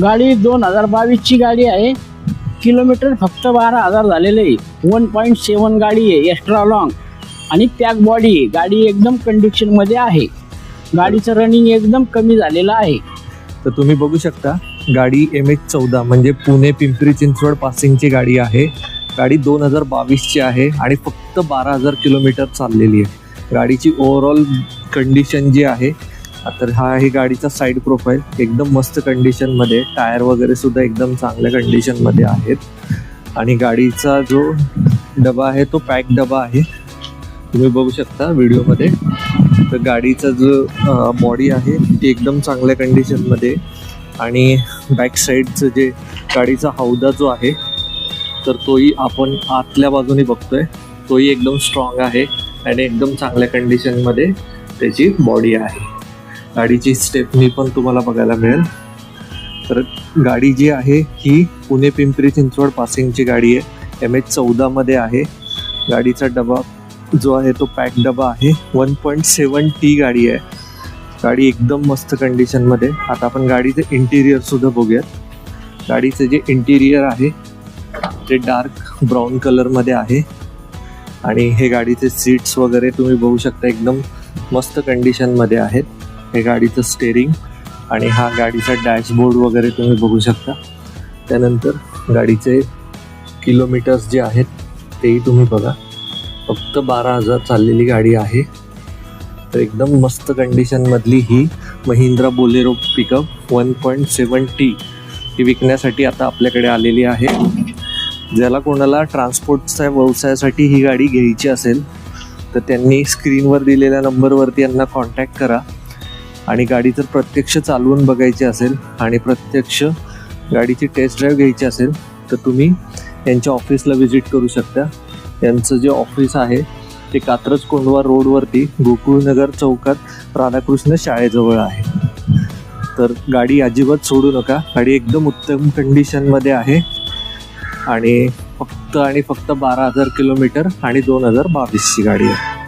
गाडी दोन हजार बावीसची गाडी आहे. किलोमीटर फक्त बारा हजार झालेले आहे. वन पॉईंट सेवन गाडी आहे एक्स्ट्रा लॉंग आणि पॅक बॉडी आहे गाडी एकदम कंडिशनमध्ये आहे. गाडीचं रनिंग एकदम कमी झालेलं आहे. तर तुम्ही बघू शकता गाडी एम एच चौदा म्हणजे पुणे पिंपरी चिंचवड पासिंगची गाडी आहे. गाडी दोन हजार बावीसची आहे आणि फक्त बारा हजार किलोमीटर चाललेली आहे. गाडीची ओव्हरऑल कंडिशन जी आहे तर हा आहे गाडीचा साईड प्रोफाईल एकदम मस्त कंडिशनमध्ये टायर वगैरे सुद्धा एकदम चांगल्या कंडिशनमध्ये आहेत. आणि गाडीचा जो डबा आहे तो पॅक डबा आहे. तुम्ही बघू शकता व्हिडिओमध्ये तर गाडीचा जो बॉडी आहे ती एकदम चांगल्या कंडिशनमध्ये आणि बॅक साईडचं जे गाडीचा हौदा जो आहे तर तोही आपण आतल्या बाजूने बघतोय. तोही एकदम स्ट्रॉंग आहे आणि एकदम चांगल्या कंडिशनमध्ये त्याची बॉडी आहे. गाडीची स्टेपनी पण तुम्हाला बघायला मिळेल. तर गाडी जी आहे ही पुणे पिंपरी चिंचवड पासिंगची गाडी आहे. एम एच चौदामध्ये आहे. गाडीचा डबा जो आहे तो पॅक डबा आहे. वन पॉईंट सेवन टी गाडी आहे. गाडी एकदम मस्त कंडिशनमध्ये आता आपण गाडीचं इंटिरियरसुद्धा बघूयात. गाडीचं जे इंटिरियर आहे ते डार्क ब्राऊन कलरमध्ये आहे. आणि हे गाडीचे सीट्स वगैरे तुम्ही बघू शकता एकदम मस्त कंडिशनमध्ये आहेत. हे गाडीचं स्टेरिंग आणि हा गाडीचा डॅशबोर्ड वगैरे तुम्ही बघू शकता. त्यानंतर गाडीचे किलोमीटर्स जे आहेत तेही तुम्ही बघा. फक्त बारा हजार चाललेली गाडी आहे. तर एकदम मस्त कंडिशनमधली ही Mahindra Bolero pickup one point seven T ही विकण्यासाठी आता आपल्याकडे आलेली आहे. ज्याला कोणाला ट्रान्सपोर्टच्या व्यवसायासाठी ही गाडी घ्यायची असेल तर त्यांनी स्क्रीनवर दिलेल्या नंबरवरती यांना कॉन्टॅक्ट करा. आणि गाडी जर प्रत्यक्ष चालवून बघायची असेल आणि प्रत्यक्ष गाडीची टेस्ट ड्राईव्ह घ्यायची असेल तर तुम्ही यांच्या ऑफिसला व्हिजिट करू शकता. यांचं जे ऑफिस आहे ते कात्रज कोंडवा रोडवरती गोकुळनगर चौकात राधाकृष्ण शाळेजवळ आहे. तर गाडी अजिबात सोडू नका. गाडी एकदम उत्तम कंडिशनमध्ये आहे. आणि फक्त आणि फक्त बारा हजार किलोमीटर आणि दोन हजार बावीसची गाडी आहे.